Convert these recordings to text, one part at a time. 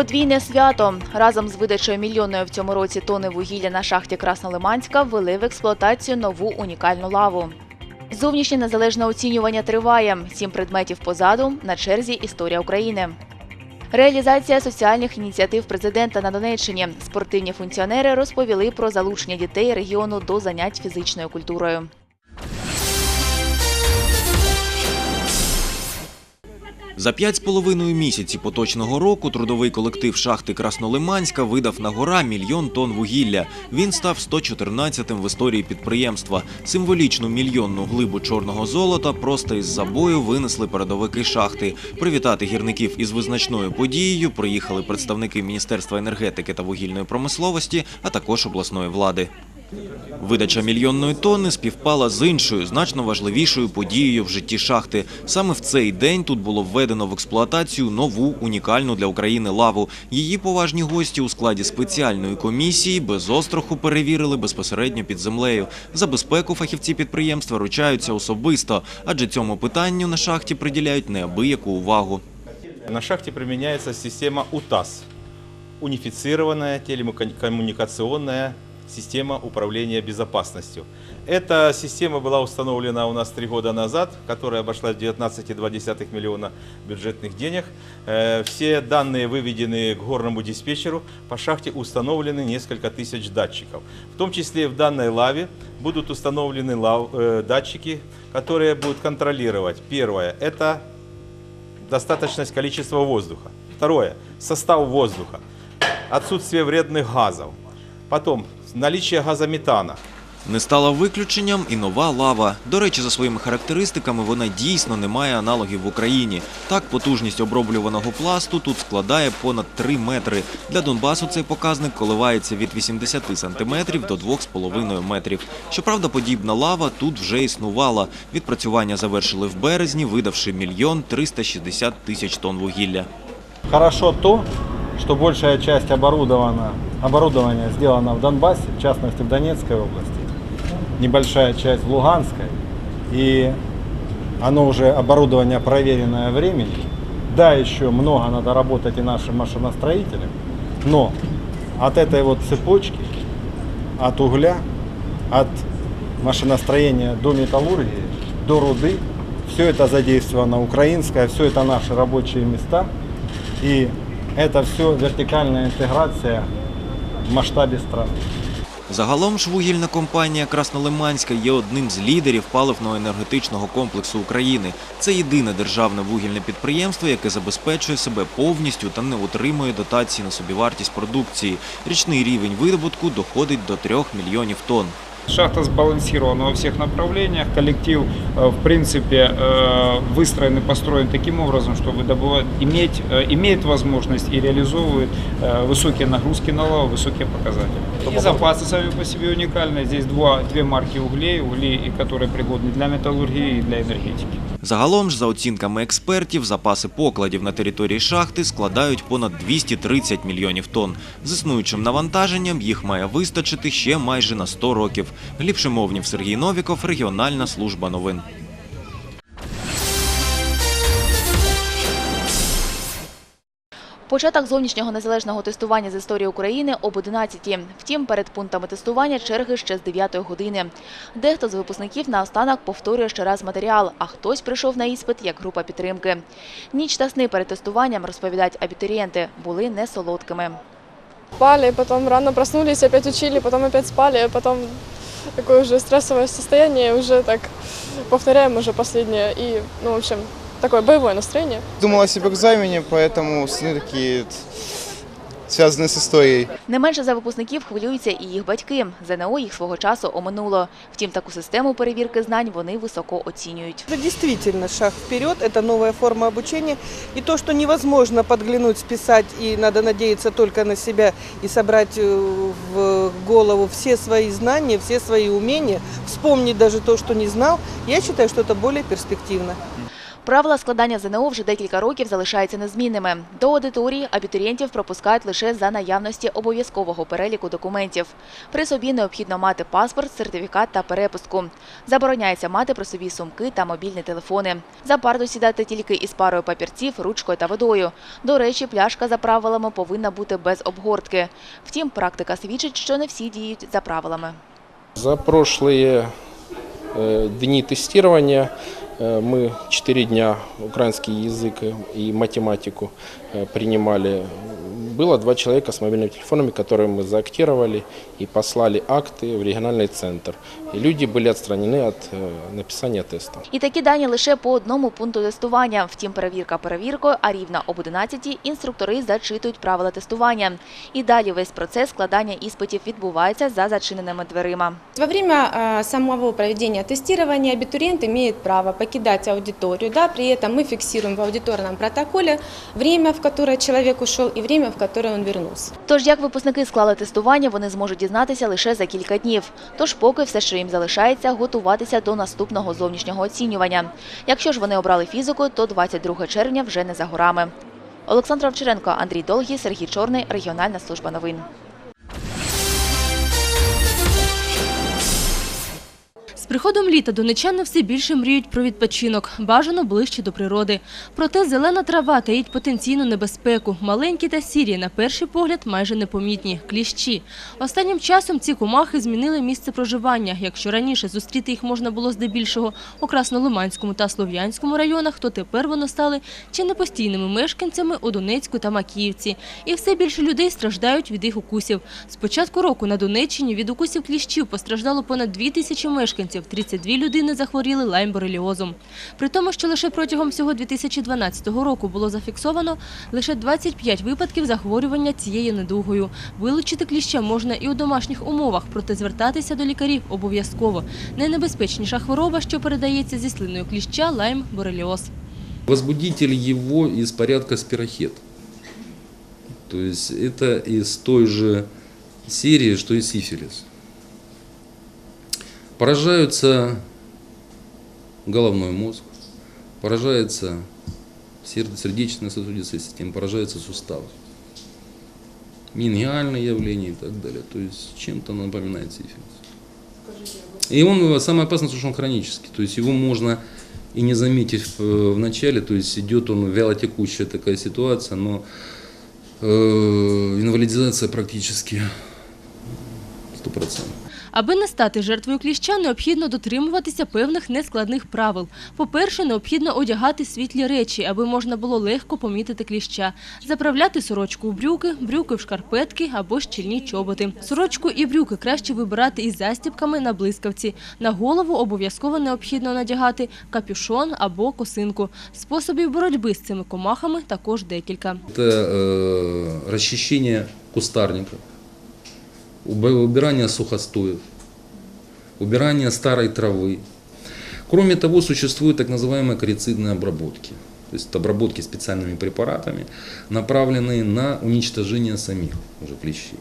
Подвійне свято разом з видачею мільйонної в цьому році тони вугілля на шахті Краснолиманська ввели в експлуатацію нову унікальну лаву. Зовнішнє незалежне оцінювання триває. Сім предметів позаду на черзі історія України. Реалізація соціальних ініціатив президента на Донеччині. Спортивні функціонери розповіли про залучення дітей регіону до занять фізичною культурою. За п'ять з половиною місяці поточного року трудовий колектив шахти Краснолиманська видав на гора мільйон тонн вугілля. Він став 114-тим в історії підприємства. Символічну мільйонну глибу чорного золота просто із забою винесли передовики шахти. Привітати гірників із визначною подією приїхали представники Міністерства енергетики та вугільної промисловості, а також обласної влади. Видача мільйонної тонни співпала з іншою, значно важливішою подією в житті шахти. Саме в цей день тут було введено в експлуатацію нову унікальну для України лаву. Її поважні гості у складі спеціальної комісії без остраху перевірили безпосередньо під землею. За безпеку фахівці підприємства ручаються особисто, адже цьому питанню на шахті приділяють неабияку увагу. На шахте применяется система УТАС – унифицированная телекоммуникационная система управления безопасностью. Эта система была установлена у нас три года назад, которая обошлась в 19,2 миллиона бюджетных денег. Э, Все данные выведены к горному диспетчеру. По шахте установлены несколько тысяч датчиков. В том числе в данной лаве будут установлены лав- э, датчики, которые будут контролировать. Первое – это достаточность количества воздуха. Второе – состав воздуха, отсутствие вредных газов. Потом наличие газометана. Не стала виключенням і нова лава. До речі, за своїми характеристиками вона дійсно не має аналогів в Україні. Так, потужність оброблюваного пласту тут складає понад 3 метри. Для Донбасу цей показник коливається від 80 сантиметрів до 2,5 метрів. Щоправда, подібна лава тут вже існувала. Відпрацювання завершили в березні, видавши мільйон 360 тисяч тонн вугілля. Хорошо то, что большая часть оборудована, оборудования сделана в Донбассе, в частности в Донецкой области, небольшая часть в Луганской, и оно уже оборудование проверенное временем. Да, еще много надо работать и нашим машиностроителям, но от этой вот цепочки, от угля, от машиностроения до металлургии, до руды, все это задействовано украинское, все это наши рабочие места. И это все вертикальная интеграция в масштабе страны. Загалом ж вугільна компанія Краснолиманська є одним з лідерів паливно-енергетичного комплексу України. Це єдине державне вугільне підприємство, яке забезпечує себе повністю та не отримує дотації на собівартість продукції. Річний рівень видобутку доходить до 3 мільйонів тонн. Шахта сбалансирована во всех направлениях. Коллектив, э, в принципе, э, выстроен и построен таким образом, чтобы добывать, иметь, э, имеет возможность и реализовывает э, высокие нагрузки на лаву, высокие показатели. И запасы сами по себе уникальные. Здесь два, две марки углей, угли, и которые пригодны для металлургии и для энергетики. Загалом ж, за оцінками експертів, запаси покладів на території шахти складають понад 230 мільйонів тонн. З існуючим навантаженням їх має вистачити ще майже на 100 років. Гліб Шимовнів, Сергій Новіков, регіональна служба новин. Початок зовнішнього незалежного тестування з історії України об 11 Втім, перед пунктами тестування черги ще з 9 години. Дехто з випускників наостанок повторює ще раз матеріал, а хтось прийшов на іспит як група підтримки. Ніч та сни перед тестуванням, розповідають абітурієнти, були не солодкими. спали, потом рано проснулись, опять учили, потом опять спали, потом такое уже стрессовое состояние, уже так повторяем уже последнее. И, ну, в общем, такое боевое настроение. Думал о себэкзамене, поэтому сны такие т- связанные с историей. Не менше за випускників хвилюються і їх батьки. ЗНО їх свого часу оминуло. Втім, таку систему перевірки знань вони високо оцінюють. Это действительно шаг вперед, это новая форма обучения. И то, что невозможно подглянуть, списать, и надо надеяться только на себя и собрать э, в голову все свои знания, все свои умения, вспомнить даже то, что не знал, я считаю, что это более перспективно. Правила складання ЗНО вже декілька років залишаються незмінними. До аудиторії абітурієнтів пропускають лише за наявності обов'язкового переліку документів. При собі необхідно мати паспорт, сертифікат та перепустку. Забороняється мати при собі сумки та мобільні телефони. За парту сідати тільки із парою папірців, ручкою та водою. До речі, пляшка за правилами повинна бути без обгортки. Втім, практика свідчить, що не всі діють за правилами. За прошлые э, дни тестирования э, мы 4 дня украинский язык и математику э, принимали. Было два человека с мобильными телефонами, которые мы заактировали и послали акты в региональный центр. И люди были отстранены от э, написания теста. І такі дані лише по одному пункту тестування. Втім, перевірка перевіркою, а рівно об 11 інструктори зачитують правила тестування. І далі весь процес складання іспитів відбувається за зачиненими дверима. Во время э, самого проведения тестирования абитуриент имеет право покидать аудиторию. Да, при этом мы фиксируем в аудиторном протоколе время, в которое человек ушел, и время, в которое он вернулся. Тож, як випускники склали тестування, вони зможуть дізнатися лише за кілька днів. Тож поки все, що їм залишається, готуватися до наступного зовнішнього оцінювання. Якщо ж вони обрали фізику, то 22 червня вже не за горами. Олександр Овчаренко, Андрій Долгий, Сергій Чорний, Регіональна служба новин. Приходом літа донечани все більше мріють про відпочинок, бажано ближче до природи. Проте зелена трава таїть потенційну небезпеку. Маленькі та сірі, на перший погляд, майже непомітні – кліщі. Останнім часом ці комахи змінили місце проживання. Якщо раніше зустріти їх можна було здебільшого у Краснолиманському та Слов'янському районах, то тепер вони стали чи не постійними мешканцями у Донецьку та Макіївці. І все більше людей страждають від їх укусів. З початку року на Донеччині від укусів кліщів постраждало понад 2 тисячі мешканців, 32 людини захворіли лаймбореліозом. При тому, що лише протягом всього 2012 року було зафіксовано лише 25 випадків захворювання цією недугою. Вилучити кліща можна і у домашніх умовах, проте звертатися до лікарів обов'язково. Найнебезпечніша хвороба, що передається зі слиною кліща – лаймбореліоз. Возбудитель его из порядка спирохет. То есть это той же серии, что и сифилис. Поражаются головной мозг, поражается сердце- сердечно-сосудистая система, поражается сустав. Мениальные явления и так далее. То есть чем-то напоминает сифилис. И он, э, самое опасное, что он хронический. То есть его можно и не заметить в, в начале, то есть идет он вялотекущая такая ситуация, но э, инвалидизация практически стопроцентная. Аби не стати жертвою кліща, необхідно дотримуватися певних нескладних правил. По-перше, необхідно одягати світлі речі, аби можна було легко помітити кліща. Заправляти сорочку у брюки, брюки в шкарпетки або щільні чоботи. Сорочку і брюки краще вибирати із застібками на блискавці. На голову обов'язково необхідно надягати капюшон або косинку. Способів боротьби з цими комахами також декілька. Это э, расчищение кустарников, уб- убирание сухостоев, убирание старой травы. Кроме того, существуют так называемые корицидные обработки. То есть это обработки специальными препаратами, направленные на уничтожение самих уже клещей.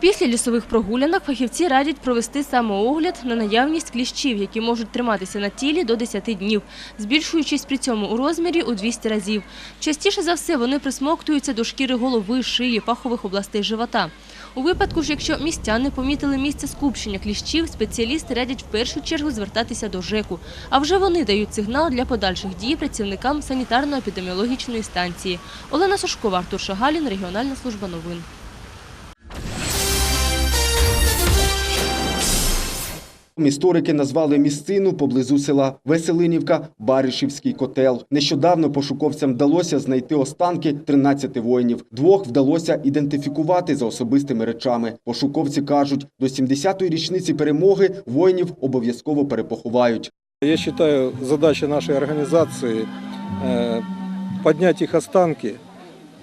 Після лісових прогулянок фахівці радять провести самоогляд на наявність кліщів, які можуть триматися на тілі до 10 днів, збільшуючись при цьому у розмірі у 200 разів. Частіше за все вони присмоктуються до шкіри голови, шиї, пахових областей живота. У випадку ж, якщо містяни помітили місце скупчення кліщів, спеціалісти радять в першу чергу звертатися до ЖЕКу. А вже вони дають сигнал для подальших дій працівникам санітарно-епідеміологічної станції. Олена Сушкова, Артур Шагалін, Регіональна служба новин. Історики назвали місцину поблизу села Веселинівка Баришівський котел. Нещодавно пошуковцям вдалося знайти останки 13 воїнів. Двох вдалося ідентифікувати за особистими речами. Пошуковці кажуть, до 70-ї річниці перемоги воїнів обов'язково перепоховають. Я считаю, задача нашей организации э, поднять их останки,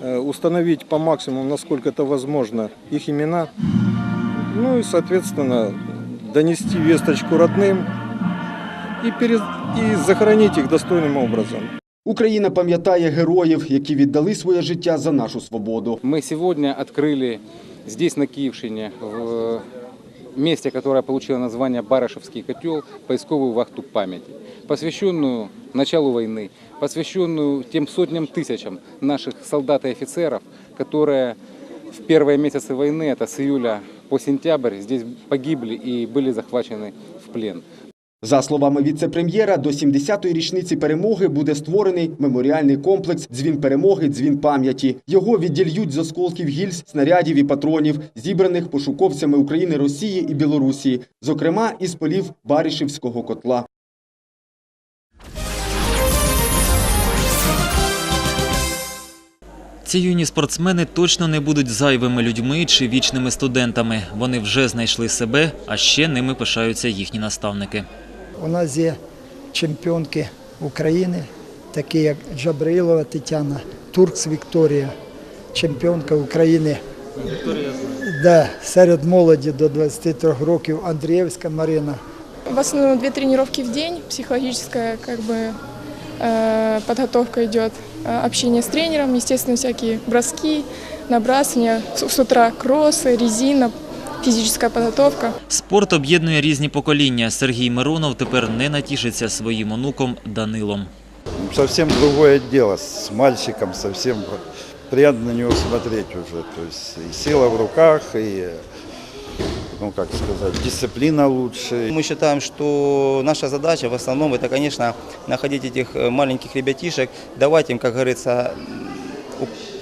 э, установить по максимуму, насколько это возможно, их имена, ну и, соответственно, донести весточку родным и, перез- и захоронить их достойным образом. Україна пам'ятає героїв, які віддали своє життя за нашу свободу. Мы сегодня открыли здесь, на Киевщине, в месте, которое получило название Барышевский котел, поисковую вахту памяти, посвященную началу войны, посвященную тем сотням тысячам наших солдат и офицеров, которые в первые месяцы войны, это с июля по сентябрь, здесь погибли и были захвачены в плен. За словами віце-прем'єра, до 70-ї річниці перемоги буде створений меморіальний комплекс «Дзвін перемоги, дзвін пам'яті». Його віддільють з осколків гільз, снарядів і патронів, зібраних пошуковцями України, Росії і Білорусі, зокрема із полів Барішевського котла. Ці юні спортсмени точно не будуть зайвими людьми чи вічними студентами. Вони вже знайшли себе, а ще ними пишаються їхні наставники. У нас є чемпіонки України, такі як Джабраїлова Тетяна, Туркс Вікторія, чемпіонка України да, серед молоді до 23 років Андрієвська Марина. В основном две тренировки в день, психологическая как бы э, подготовка идет, э, общение с тренером, естественно, всякие броски, набрасывания, с, утра кроссы, резина, физическая подготовка. Спорт об'єднує різні покоління. Сергій Миронов тепер не натішиться своїм онуком Данилом. Совсем другое дело с мальчиком, совсем приятно на него смотреть уже. То есть и сила в руках, и, ну как сказать, дисциплина лучше. Мы считаем, что наша задача в основном это, конечно, находить этих э, маленьких ребятишек, давать им, как говорится,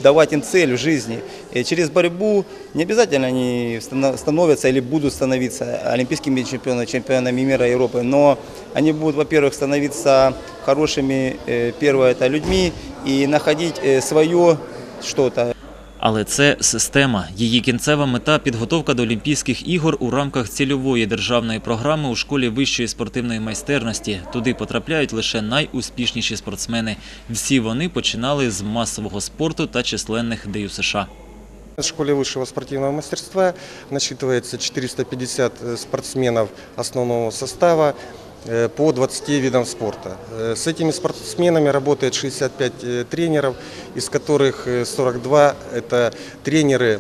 давать им цель в жизни. И через борьбу не обязательно они станов- становятся или будут становиться олимпийскими чемпионами, чемпионами мира Европы, но они будут, во-первых, становиться хорошими, э, первое, это людьми, и находить э, свое что-то, Але це система. Її кінцева мета підготовка до Олімпійських ігор у рамках цільової державної програми у школі вищої спортивної майстерності. Туди потрапляють лише найуспішніші спортсмени. Всі вони починали з масового спорту та численних ДЮСШ. В школе высшего спортивного мастерства насчитывается 450 спортсменов основного состава э, по 20 видам спорта. Э, С этими спортсменами работает 65 э, тренеров, из которых э, 42 – это тренеры,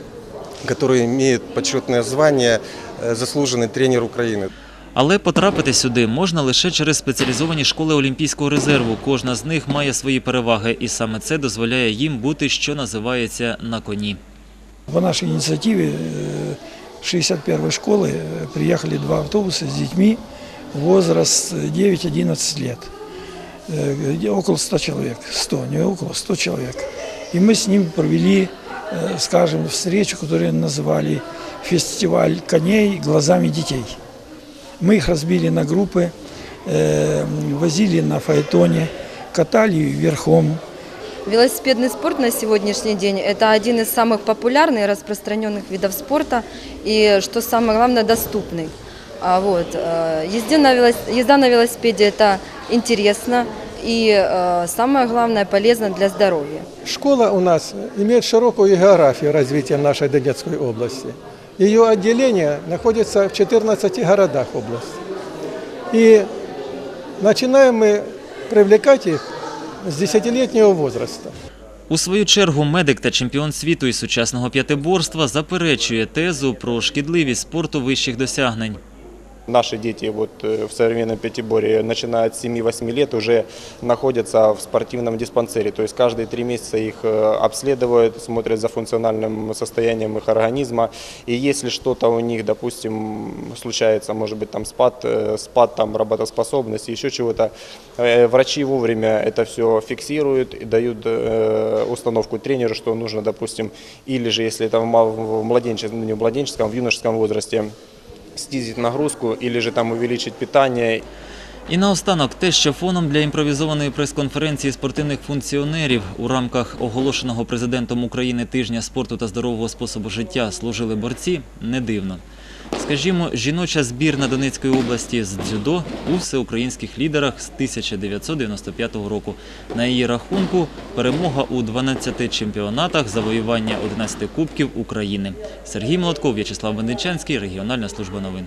которые имеют почетное звание э, «Заслуженный тренер Украины». Але потрапити сюди можна лише через спеціалізовані школи Олімпійського резерву. Кожна з них має свої переваги, і саме це дозволяє їм бути, що називається, на коні. По нашей инициативе э, 61-й школы э, приехали два автобуса с детьми, Возраст 9-11 лет. Э, Около 100 человек, 100, не около 100 человек. И мы с ними провели, э, скажем, встречу, которую называли «Фестиваль коней глазами детей». Мы их разбили на группы, э, возили на фаэтоне, катали верхом, Велосипедный спорт на сегодняшний день – это один из самых популярных и распространенных видов спорта и, что самое главное, доступный. А Вот. э, Езде на велос- Езда на велосипеде – это интересно и, э, самое главное, полезно для здоровья. Школа у нас имеет широкую географию развития нашей Донецкой области. Ее отделения находятся в 14 городах области. И начинаем мы привлекать их с 10-летнего возраста. У свою чергу медик та чемпіон світу із сучасного п'ятиборства заперечує тезу про шкідливість спорту вищих досягнень. Наши дети вот э, в современном пятиборье, начиная от 7-8 лет, уже находятся в спортивном диспансере. То есть каждые три месяца их э, обследуют, смотрят за функциональным состоянием их организма. И если что-то у них, допустим, случается, может быть, там спад, э, спад там, работоспособности, еще чего-то, э, врачи вовремя это все фиксируют и дают э, установку тренеру, что нужно, допустим, или же, если это в ма- в младенческом, не в младенческом, в юношеском возрасте, снизить нагрузку или же там увеличить питание. І наостанок те, що фоном для імпровізованої прес-конференції спортивних функціонерів у рамках оголошеного президентом України тижня спорту та здорового способу життя служили борці, не дивно. Скажімо, жіноча збірна Донецької області з дзюдо у всеукраїнських лідерах з 1995 року. На її рахунку перемога у 12 чемпіонатах, завоювання 11 кубків України. Сергій Молотков, В'ячеслав Венечанський, регіональна служба новин.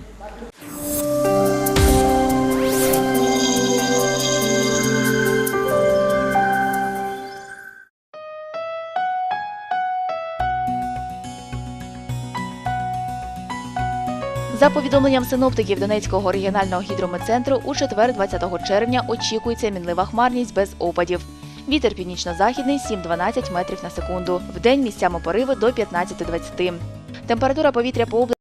За повідомленням синоптиків Донецького регіонального гідрометцентру, у четвер, 20 червня, очікується мінлива хмарність без опадів. Вітер північно-західний 7-12 метрів на секунду. В день місцями пориви до 15-20. Температура повітря по області